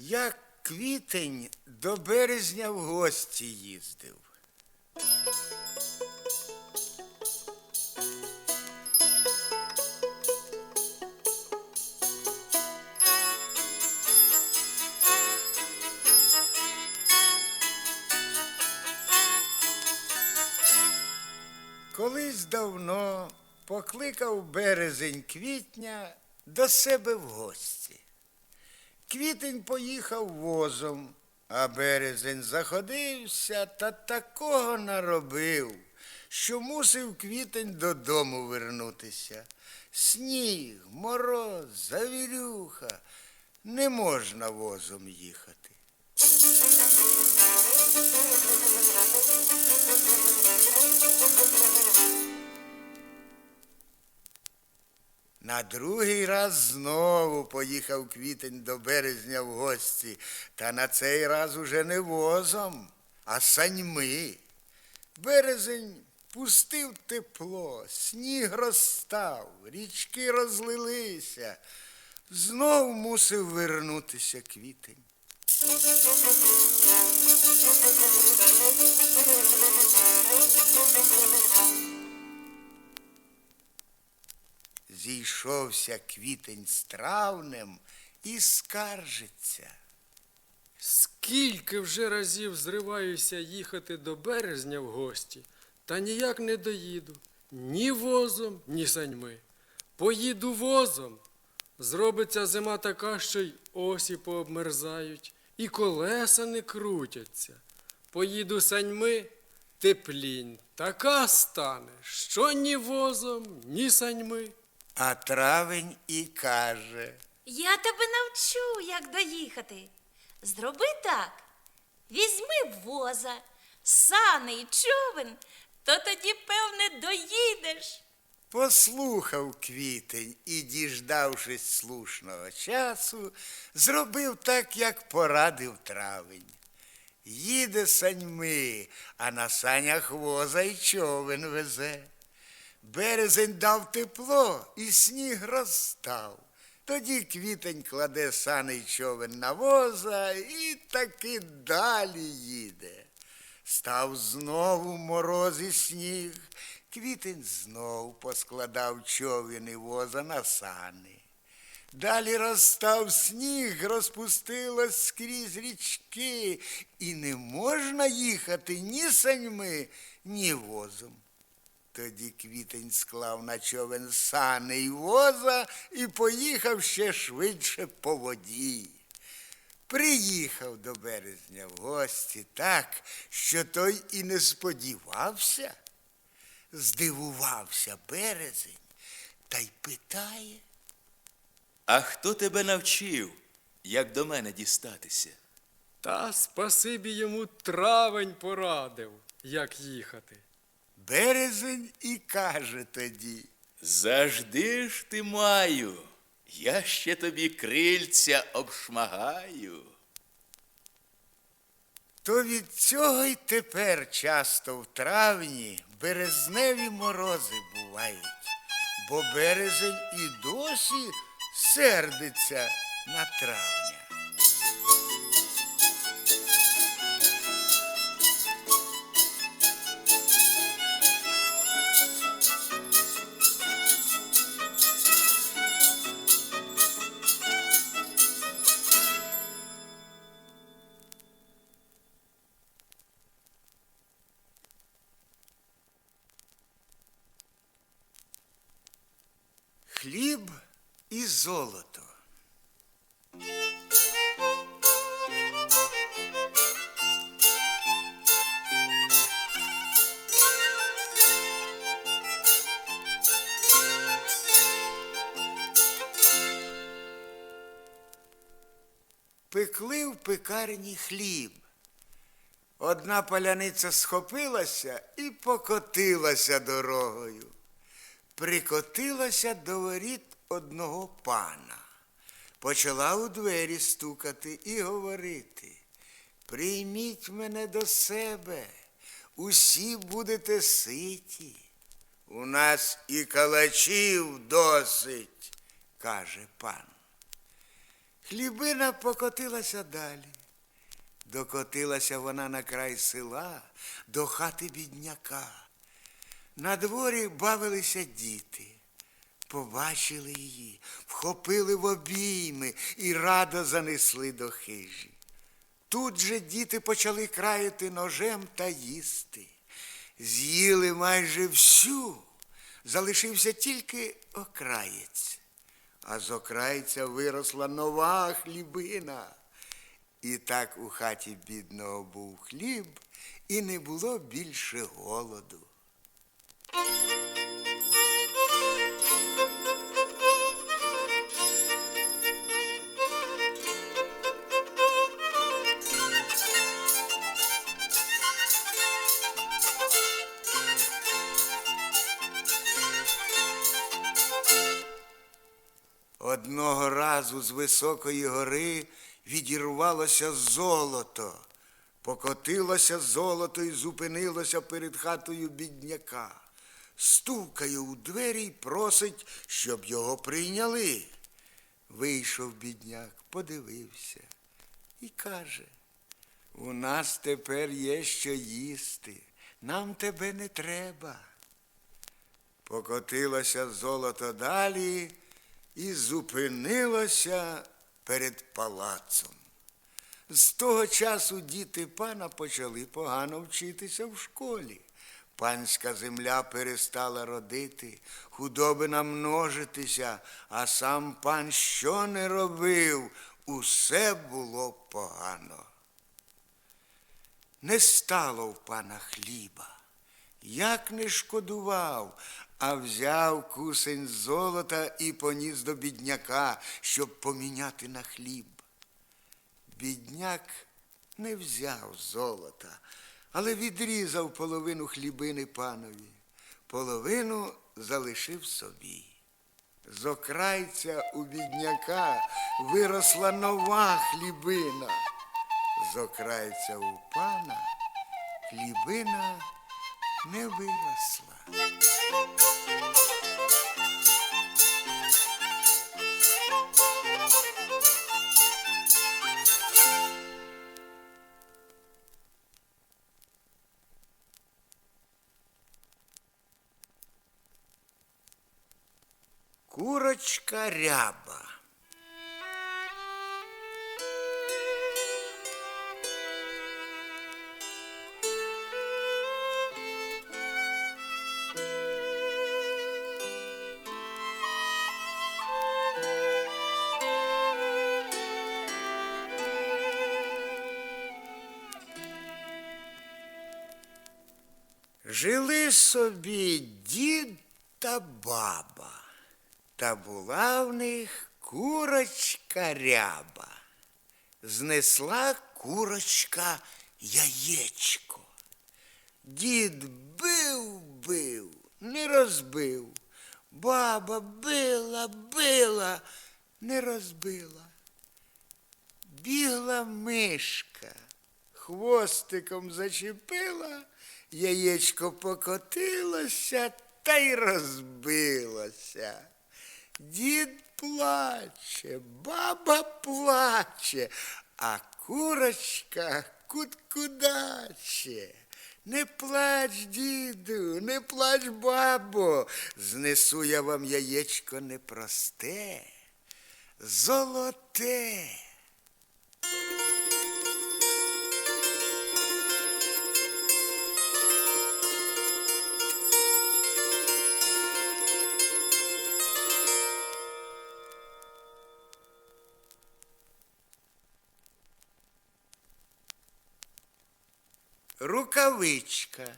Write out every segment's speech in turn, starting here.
Як квітень до березня в гості їздив. Колись давно покликав березень квітня до себе в гості. Квітень поїхав возом, а березень заходився та такого наробив, що мусив квітень додому вернутися. Сніг, мороз, завірюха. Не можна возом їхати. На другий раз знову поїхав квітень до березня в гості, та на цей раз уже не возом, а саньми. Березень пустив тепло, сніг розстав, річки розлилися. Знов мусив вернутися квітень. Зійшовся квітень з травнем і скаржиться. Скільки вже разів зриваюся їхати до березня в гості, та ніяк не доїду ні возом, ні саньми. Поїду возом. Зробиться зима така, що й осі пообмерзають, і колеса не крутяться. Поїду саньми, теплінь така стане, що ні возом, ні саньми. А травень і каже. Я тебе навчу, як доїхати. Зроби так. Візьми воза, сани й човен, то тоді, певне, доїдеш. Послухав квітень і, діждавшись слушного часу, зробив так, як порадив травень. Їде саньми, а на санях воза й човен везе. Березень дав тепло і сніг розстав. Тоді квітень кладе сани й човен на воза і таки далі їде. Став знову мороз і сніг. Квітень знов поскладав човен і воза на сани. Далі розстав сніг, розпустилось скрізь річки, і не можна їхати ні саньми, ні возом. Тоді квітень склав на човен сани й воза і поїхав ще швидше по воді. Приїхав до березня в гості так, що той і не сподівався. Здивувався березень та й питає. А хто тебе навчив, як до мене дістатися? Та спасибі йому травень порадив, як їхати. Березень і каже тоді. Завжди ж ти маю, я ще тобі крильця обшмагаю. То від цього й тепер часто в травні березневі морози бувають, бо березень і досі сердиться на травня. Хліб і золото. Пекли в пекарні хліб. Одна паляниця схопилася і покотилася дорогою прикотилася до воріт одного пана. Почала у двері стукати і говорити. Прийміть мене до себе, усі будете ситі. У нас і калачів досить, каже пан. Хлібина покотилася далі. Докотилася вона на край села до хати бідняка. На дворі бавилися діти. Побачили її, вхопили в обійми і радо занесли до хижі. Тут же діти почали краяти ножем та їсти. З'їли майже всю, залишився тільки окраєць. А з окрайця виросла нова хлібина. І так у хаті бідного був хліб, і не було більше голоду. Одного разу з високої гори відірвалося золото. Покотилося золото і зупинилося перед хатою бідняка. Стукає у двері й просить, щоб його прийняли. Вийшов бідняк, подивився і каже, у нас тепер є що їсти, нам тебе не треба. Покотилося золото далі і зупинилося перед палацом. З того часу діти пана почали погано вчитися в школі. Панська земля перестала родити, худобина множитися, а сам пан що не робив, усе було погано. Не стало в пана хліба. Як не шкодував, а взяв кусень золота і поніс до бідняка, щоб поміняти на хліб. Бідняк не взяв золота, але відрізав половину хлібини панові, половину залишив собі. З окрайця у бідняка виросла нова хлібина. З окрайця у пана хлібина не виросла. Курочка ряба. Жили собі дід та баба, та була в них курочка ряба. Знесла курочка яєчко. Дід бив, бив, не розбив. Баба била, била, не розбила. Бігла мишка, хвостиком зачепила, яєчко покотилося та й розбилося. Дід плаче, баба плаче, а курочка куткудаче. Не плач, діду, не плач, бабо, знесу я вам яєчко непросте, золоте. Рукавичка.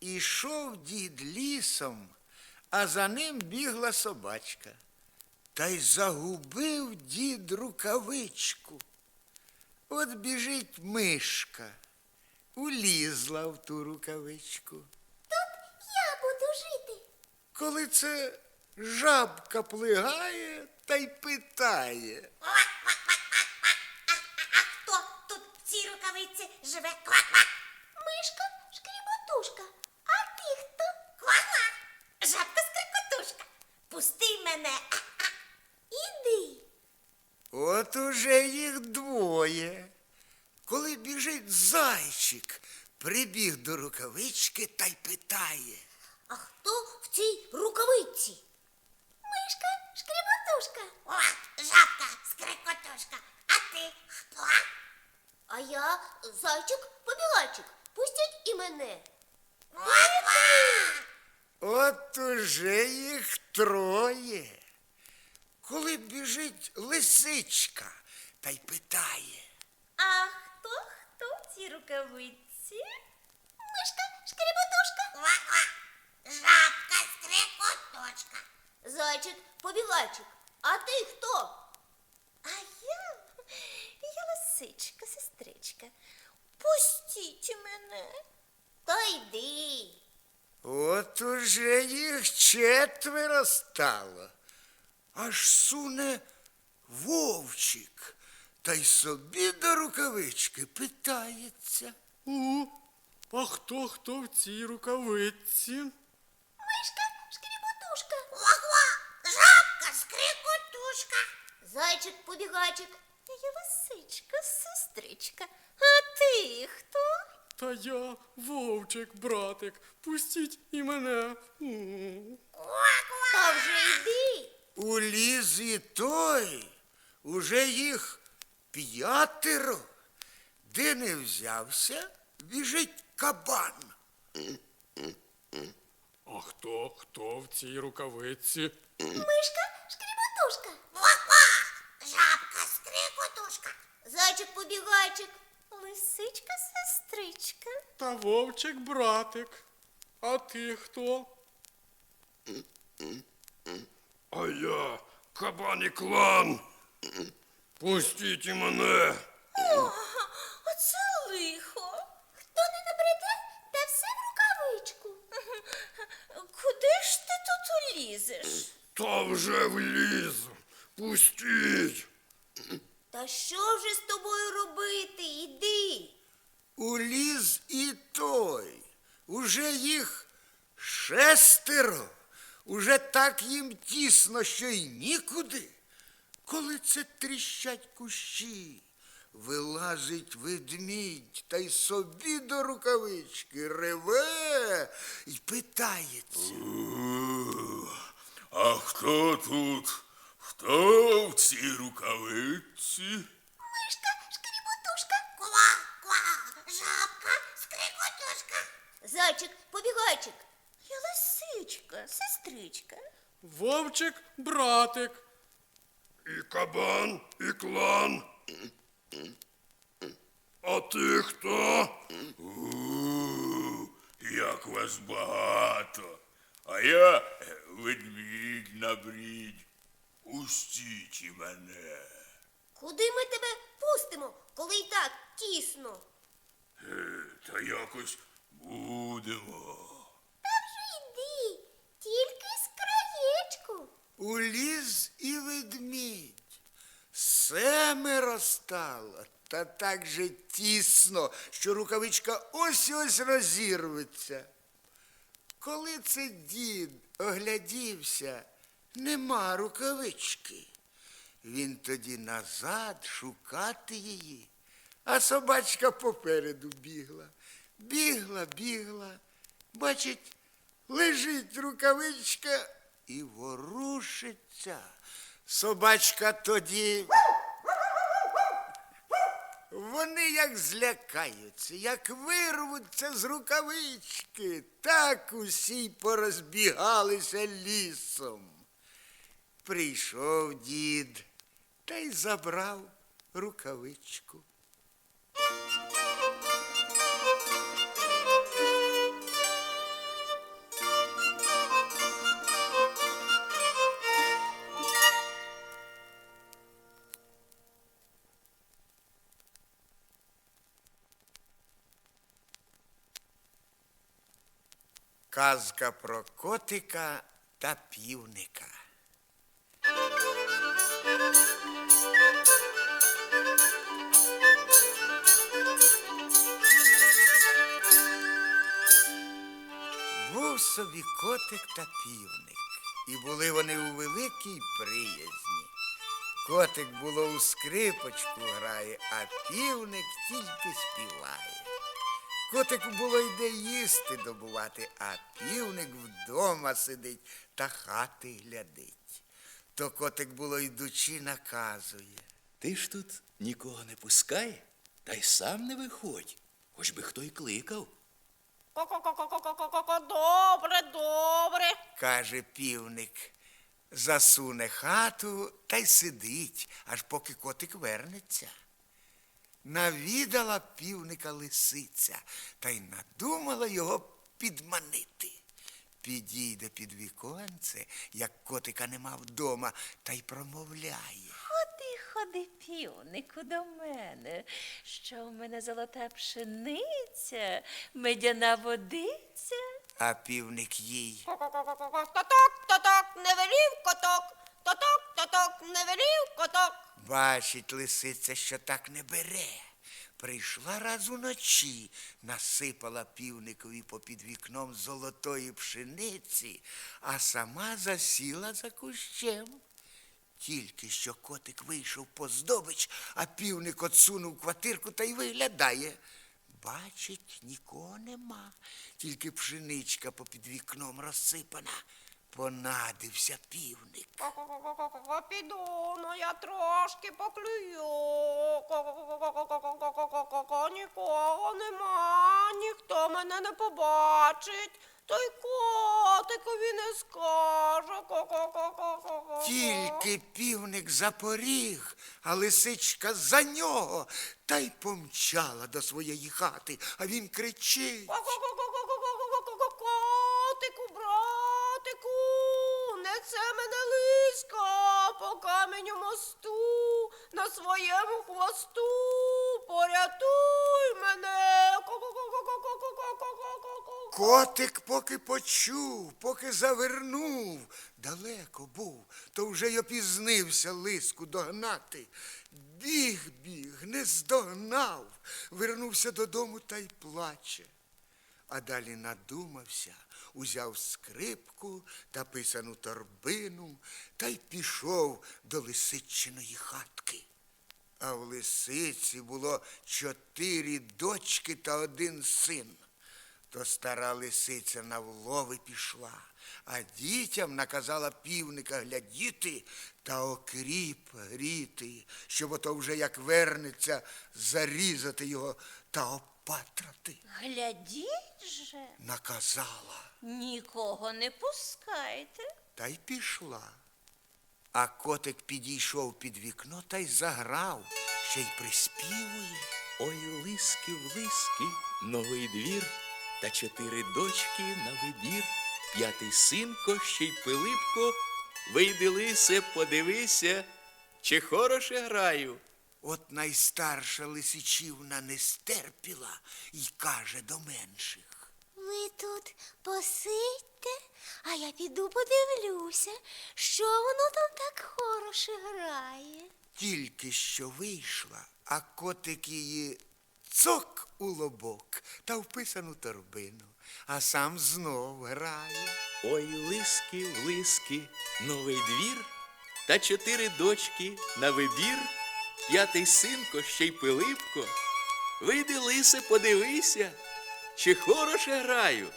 Ішов дід лісом, а за ним бігла собачка. Та й загубив дід рукавичку. От біжить мишка, улізла в ту рукавичку коли це жабка плигає та й питає. А хто тут в цій рукавиці живе? Мишка, шкріботушка, а ти хто? Ква-ква. Жабка скрикотушка. Пусти мене. Іди. От уже їх двоє. Коли біжить зайчик, прибіг до рукавички та й питає. А хто цій рукавиці? Мишка, шкріботушка. О, жабка, скрикотушка. А ти хто? А я зайчик побігайчик. Пустіть і мене. От уже їх троє. Коли біжить лисичка та й питає. А хто хто в цій рукавиці? Мишка, шкріботушка. Жабка, скрикотушка. Зайчик, побігайчик. А ти хто? А я, я лисичка, сестричка. Пустіть мене. Та йди. От уже їх четверо стало. Аж суне вовчик, та й собі до рукавички питається. У, а хто хто в цій рукавиці? Мишка, шкріботушка. Ва-ва, жабка, скрикотушка. Зайчик, побігайчик. Я лисичка, сестричка. А ти хто? Та я вовчик, братик, пустіть і мене. Та вже йди. У лізі той уже їх п'ятеро. Де не взявся, біжить кабан. А хто хто в цій рукавиці? Мишка, шкріботушка. Ва-ва, жабка, скрикотушка. Зайчик, побігайчик. Лисичка, сестричка. Та вовчик, братик. А ти хто? А я кабан і клан. Пустіть і мене. Оце лихо. Хто не набреде, та все в рукавичку. Куди ж ти тут улізеш? Та вже влізу. Пустіть. Та що вже з тобою робити? Іди. Уліз і той. Уже їх шестеро. Уже так їм тісно, що й нікуди. Коли це тріщать кущі, вилазить ведмідь та й собі до рукавички реве і питається. А хто тут? Хто в цій рукавиці? Мишка, шкріботушка. Ква, ква, жабка, скрикотушка. Зайчик, побігайчик. Я лисичка, сестричка. Вовчик, братик. І кабан, і клан. А ти хто? У, як вас багато. А я е, ведмідь набрідь. Пустіть мене. Куди ми тебе пустимо, коли й так тісно? Е, Та якось будемо. Та вже йди, тільки з краєчку. Уліз і ведмідь. Семеро стало, та так же тісно, що рукавичка ось ось розірветься. Коли це дід оглядівся, нема рукавички. Він тоді назад шукати її, а собачка попереду бігла. Бігла, бігла, бачить, лежить рукавичка і ворушиться. Собачка тоді. Вони як злякаються, як вирвуться з рукавички, так усі порозбігалися лісом. Прийшов дід та й забрав рукавичку. Казка про котика та півника. Собі котик та півник, і були вони у великій приязні. Котик було у скрипочку грає, а півник тільки співає. Котику було йде їсти добувати, а півник вдома сидить та хати глядить. То котик було йдучи, наказує. Ти ж тут нікого не пускай, та й сам не виходь, хоч би хто й кликав. Ко-ко-ко-ко-ко-ко-ко, добре, добре. каже півник. Засуне хату та й сидить, аж поки котик вернеться. Навідала півника лисиця та й надумала його підманити. Підійде під віконце, як котика нема вдома, та й промовляє. Ходи, півнику, до мене, що в мене золота пшениця, медяна водиця. А півник їй. Коток, коток, не велів коток, коток, коток, не велів коток. Бачить лисиця, що так не бере. Прийшла раз уночі, насипала півникові попід вікном золотої пшениці, а сама засіла за кущем. Тільки що котик вийшов по здобич, а півник отсунув квартирку та й виглядає. Бачить, нікого нема, тільки пшеничка попід вікном розсипана. Понадився півник. Піду, ну я трошки поклюю. Нікого нема, ніхто мене не побачить. Та й котикові не скаже. Тільки півник запоріг, а лисичка за нього та й помчала до своєї хати, а він кричить. Котику, братику, не це мене лисько по каменю мосту на своєму хвосту. Порятуй мене. Ко-ко-ко. Котик поки почув, поки завернув, далеко був, то вже й опізнився лиску догнати. Біг, біг, не здогнав, вернувся додому та й плаче. А далі надумався, узяв скрипку та писану торбину та й пішов до лисичиної хатки. А в лисиці було чотири дочки та один син. То стара лисиця на влови пішла, а дітям наказала півника глядіти та окріп гріти, щоб ото вже як вернеться, зарізати його та опатрати. Глядіть же, Наказала нікого не пускайте. та й пішла. А котик підійшов під вікно та й заграв, ще й приспівує. Ой, лиски в лиски, новий двір, та чотири дочки на вибір, п'ятий синко, ще й Пилипко. Вийди, лисе, подивися, чи хороше граю. От найстарша лисичівна не стерпіла і каже до менших. Ви тут посидьте, а я піду подивлюся, що воно там так хороше грає. Тільки що вийшла, а котик її цок у лобок та вписану торбину, а сам знов грає. Ой, лиски лиски, новий двір, та чотири дочки на вибір, п'ятий синко, ще й Пилипко. Вийди, лисе, подивися, чи хороше граю.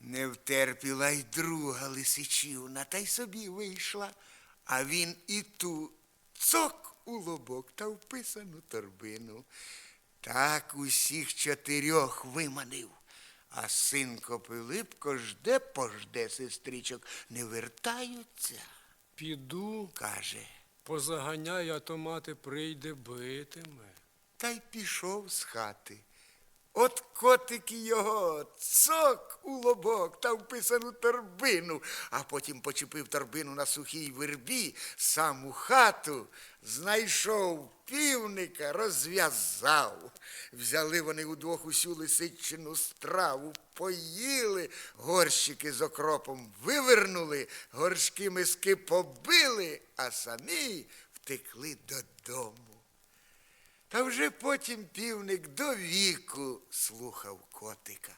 Не втерпіла й друга лисичівна, та й собі вийшла, а він і ту цок у лобок та вписану торбину. Так усіх чотирьох виманив. А синко Пилипко жде пожде сестричок, не вертаються, Піду, каже, позаганяй, а то мати прийде битиме. та й пішов з хати. От котик його цок у лобок та вписану торбину, а потім почепив торбину на сухій вербі, сам у хату, знайшов півника, розв'язав. Взяли вони удвох усю лисичину страву, поїли, горщики з окропом вивернули, горшки миски побили, а самі втекли додому. Та вже потім півник до віку слухав котика.